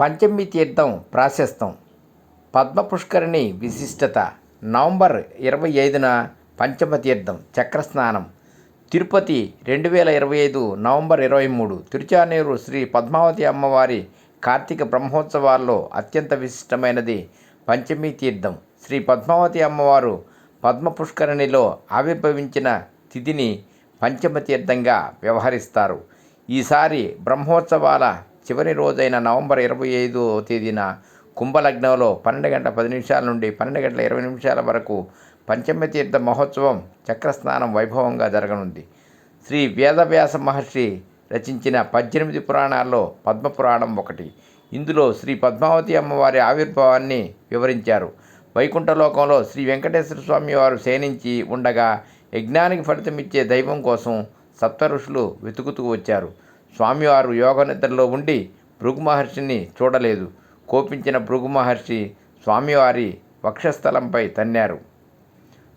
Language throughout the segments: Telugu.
పంచమి తీర్థం ప్రాశస్తం. పద్మ పుష్కరిణి విశిష్టత. నవంబర్ ఇరవై ఐదున పంచమ తీర్థం చక్రస్నానం. తిరుపతి రెండు వేల ఇరవై ఐదు నవంబర్ ఇరవై మూడు తిరుచానూరు శ్రీ పద్మావతి అమ్మవారి కార్తీక బ్రహ్మోత్సవాల్లో అత్యంత విశిష్టమైనది పంచమి తీర్థం. శ్రీ పద్మావతి అమ్మవారు పద్మపుష్కరిణిలో ఆవిర్భవించిన తిథిని పంచమ తీర్థంగా వ్యవహరిస్తారు. ఈసారి బ్రహ్మోత్సవాల చివరి రోజైన నవంబర్ ఇరవై ఐదో తేదీన కుంభలగ్నంలో పన్నెండు గంటల పది నిమిషాల నుండి పన్నెండు గంటల ఇరవై నిమిషాల వరకు పంచమ తీర్థ మహోత్సవం చక్రస్నానం వైభవంగా జరగనుంది. శ్రీ వేదవ్యాస మహర్షి రచించిన పద్దెనిమిది పురాణాల్లో పద్మపురాణం ఒకటి. ఇందులో శ్రీ పద్మావతి అమ్మవారి ఆవిర్భావాన్ని వివరించారు. వైకుంఠలోకంలో శ్రీ వెంకటేశ్వర స్వామి వారు శయనించి ఉండగా యజ్ఞానికి ఫలితమిచ్చే దైవం కోసం సప్త ఋషులు వెతుకుతూ వచ్చారు. స్వామివారు యోగ నిద్రలో ఉండి భృగు మహర్షిని చూడలేదు. కోపించిన భృగు మహర్షి స్వామివారి వక్షస్థలంపై తన్నారు.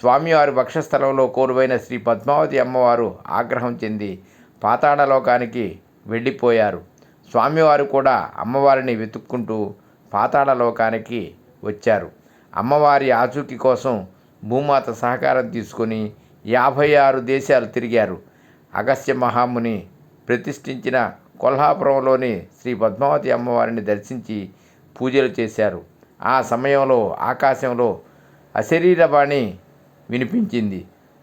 స్వామివారి వక్షస్థలంలో కోరువైన శ్రీ పద్మావతి అమ్మవారు ఆగ్రహం చెంది పాతాళలోకానికి వెళ్ళిపోయారు. స్వామివారు కూడా అమ్మవారిని వెతుక్కుంటూ పాతాళలోకానికి వచ్చారు. అమ్మవారి ఆచూకీ కోసం భూమాత సహకారం తీసుకొని యాభై ఆరు దేశాలు తిరిగారు. అగస్త్య మహాముని ప్రతిష్ఠించిన కొల్హాపురంలోని శ్రీ పద్మావతి అమ్మవారిని దర్శించి పూజలు చేశారు. ఆ సమయంలో ఆకాశంలో అశరీరవాణి వినిపించింది.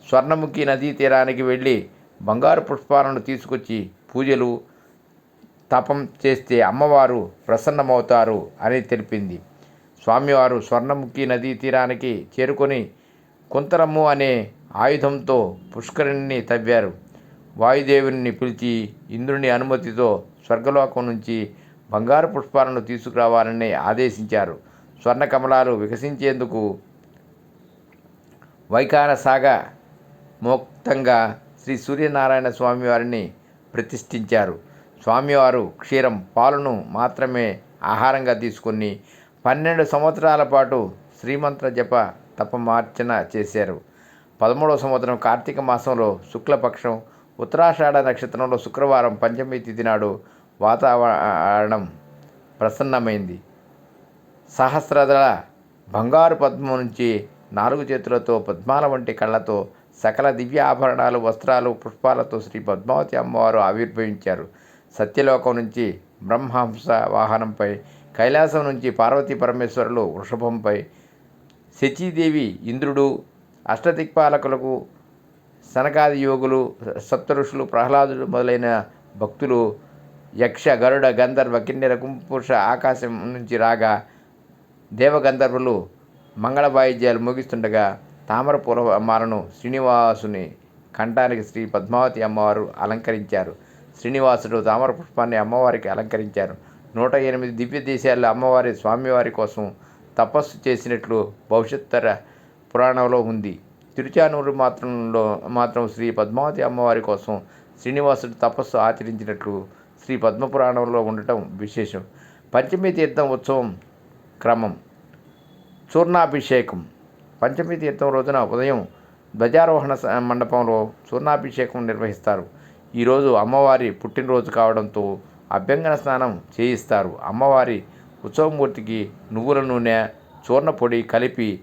స్వర్ణముఖి నదీ తీరానికి వెళ్ళి బంగారు పుష్పాలను తీసుకొచ్చి పూజలు తపం చేస్తే అమ్మవారు ప్రసన్నమవుతారు అని తెలిపింది. స్వామివారు స్వర్ణముఖి నదీ తీరానికి చేరుకొని కుంతరము అనే ఆయుధంతో పుష్కరిణిని తవ్వారు. వాయుదేవుని పిలిచి ఇంద్రుని అనుమతితో స్వర్గలోకం నుంచి బంగారు పుష్పాలను తీసుకురావాలని ఆదేశించారు. స్వర్ణ కమలాలు వికసించేందుకు వైకార సాగ మోక్తంగా శ్రీ సూర్యనారాయణ స్వామివారిని ప్రతిష్ఠించారు. స్వామివారు క్షీరం పాలను మాత్రమే ఆహారంగా తీసుకుని పన్నెండు సంవత్సరాల పాటు శ్రీమంత్ర జప తపమార్చన చేశారు. పదమూడవ సంవత్సరం కార్తీక మాసంలో శుక్లపక్షం ఉత్తరాషాఢ నక్షత్రంలో శుక్రవారం పంచమి తిథి నాడు వాతావరణం ప్రసన్నమైంది. సహస్రదళ బంగారు పద్మం నుంచి నాలుగు చేతులతో పద్మాల వంటి కళ్ళతో సకల దివ్య ఆభరణాలు వస్త్రాలు పుష్పాలతో శ్రీ పద్మావతి అమ్మవారు ఆవిర్భవించారు. సత్యలోకం నుంచి బ్రహ్మహంస వాహనంపై కైలాసం నుంచి పార్వతీ పరమేశ్వరులు వృషభంపై శచీదేవి ఇంద్రుడు అష్టదిక్పాలకులకు సనకాది యోగులు సప్తఋషులు ప్రహ్లాదులు మొదలైన భక్తులు యక్ష గరుడ గంధర్వ కిన్నెర కుంపురుష ఆకాశం నుంచి రాగా దేవగంధర్వులు మంగళ వాయిద్యాలు ముగిస్తుండగా తామరపూల మాలను శ్రీనివాసుని కంఠానికి శ్రీ పద్మావతి అమ్మవారు అలంకరించారు. శ్రీనివాసుడు తామర పుష్పాన్ని అమ్మవారికి అలంకరించారు. నూట ఎనిమిది దివ్య దేశాల్లో అమ్మవారి స్వామివారి కోసం తపస్సు చేసినట్లు భవిష్యత్తర పురాణంలో ఉంది. తిరుచానూరు మాత్రంలో మాత్రం శ్రీ పద్మావతి అమ్మవారి కోసం శ్రీనివాసుడు తపస్సు ఆచరించినట్లు శ్రీ పద్మపురాణంలో ఉండటం విశేషం. పంచమి తీర్థం ఉత్సవం క్రమం. చూర్ణాభిషేకం. పంచమి తీర్థం రోజున ఉదయం ధ్వజారోహణ మండపంలో చూర్ణాభిషేకం నిర్వహిస్తారు. ఈరోజు అమ్మవారి పుట్టినరోజు కావడంతో అభ్యంగన స్నానం చేయిస్తారు. అమ్మవారి ఉత్సవమూర్తికి నువ్వుల నూనె చూర్ణ పొడి కలిపి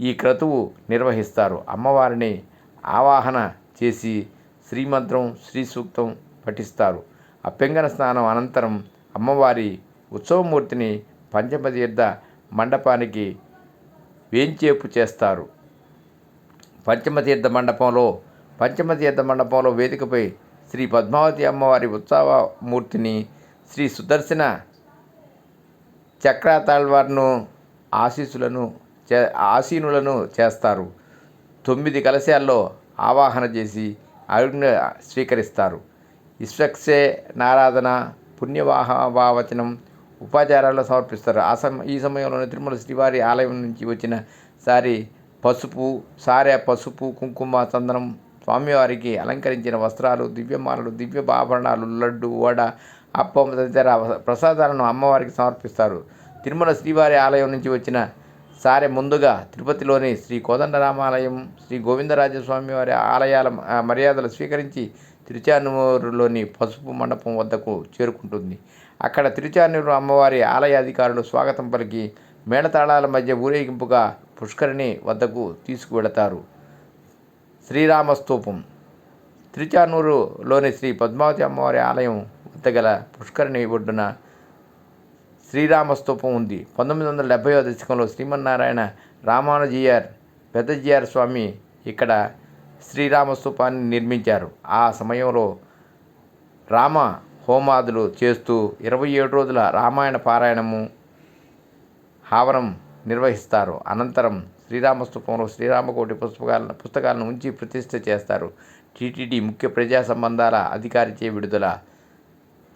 ఈ క్రతువు నిర్వహిస్తారు. అమ్మవారిని ఆవాహన చేసి శ్రీమంత్రం శ్రీ సూక్తం పఠిస్తారు. అభ్యంగన స్నానం అనంతరం అమ్మవారి ఉత్సవమూర్తిని పంచమతీర్థ మండపానికి వేంచేపు చేస్తారు. పంచమతీర్థ మండపంలో పంచమతీర్థ మండపంలో వేదికపై శ్రీ పద్మావతి అమ్మవారి ఉత్సవమూర్తిని శ్రీ సుదర్శన చక్రతాళ్వార్ను ఆశీస్సులను చే ఆసీనులను చేస్తారు. తొమ్మిది కలశాల్లో ఆవాహన చేసి అరుణ స్వీకరిస్తారు. ఇస్వక్సే నారాధన పుణ్యవాహవావచనం ఉపాచారాలు సమర్పిస్తారు. ఆ సమ ఈ సమయంలోనే తిరుమల శ్రీవారి ఆలయం నుంచి వచ్చిన సారి పసుపు సారె పసుపు కుంకుమ చందనం స్వామివారికి అలంకరించిన వస్త్రాలు దివ్యమాలలు దివ్య ఆభరణాలు లడ్డు వడ అప్పం తదితర ప్రసాదాలను అమ్మవారికి సమర్పిస్తారు. తిరుమల శ్రీవారి ఆలయం నుంచి వచ్చిన సారె ముందుగా తిరుపతిలోని శ్రీ కోదండరామాలయం శ్రీ గోవిందరాజస్వామి వారి ఆలయాల మర్యాదలు స్వీకరించి తిరుచానూరులోని పసుపు మండపం వద్దకు చేరుకుంటుంది. అక్కడ తిరుచానూరు అమ్మవారి ఆలయ అధికారులు స్వాగతం పలికి మేళతాళాల మధ్య ఊరేగింపుగా పుష్కరిణి వద్దకు తీసుకువెళతారు. శ్రీరామ స్తూపం తిరుచానూరులోని శ్రీ పద్మావతి అమ్మవారి ఆలయం వద్ద గల పుష్కరిణి ఒడ్డున శ్రీరామ స్తూపం ఉంది. పంతొమ్మిది వందల డెబ్భైవ దశకంలో శ్రీమన్నారాయణ రామానుజీయర్ పెద్దజీఆర్ స్వామి ఇక్కడ శ్రీరామ స్తూపాన్ని నిర్మించారు. ఆ సమయంలో రామ హోమాదులు చేస్తూ ఇరవై ఏడు రోజుల రామాయణ పారాయణము హావరం నిర్వహిస్తారు. అనంతరం శ్రీరామ స్తూపంలో శ్రీరామకోటి పుస్తకాలను పుస్తకాలను ఉంచి ప్రతిష్ఠ చేస్తారు. టీటీడీ ముఖ్య ప్రజా సంబంధాల అధికారిచే విడుదల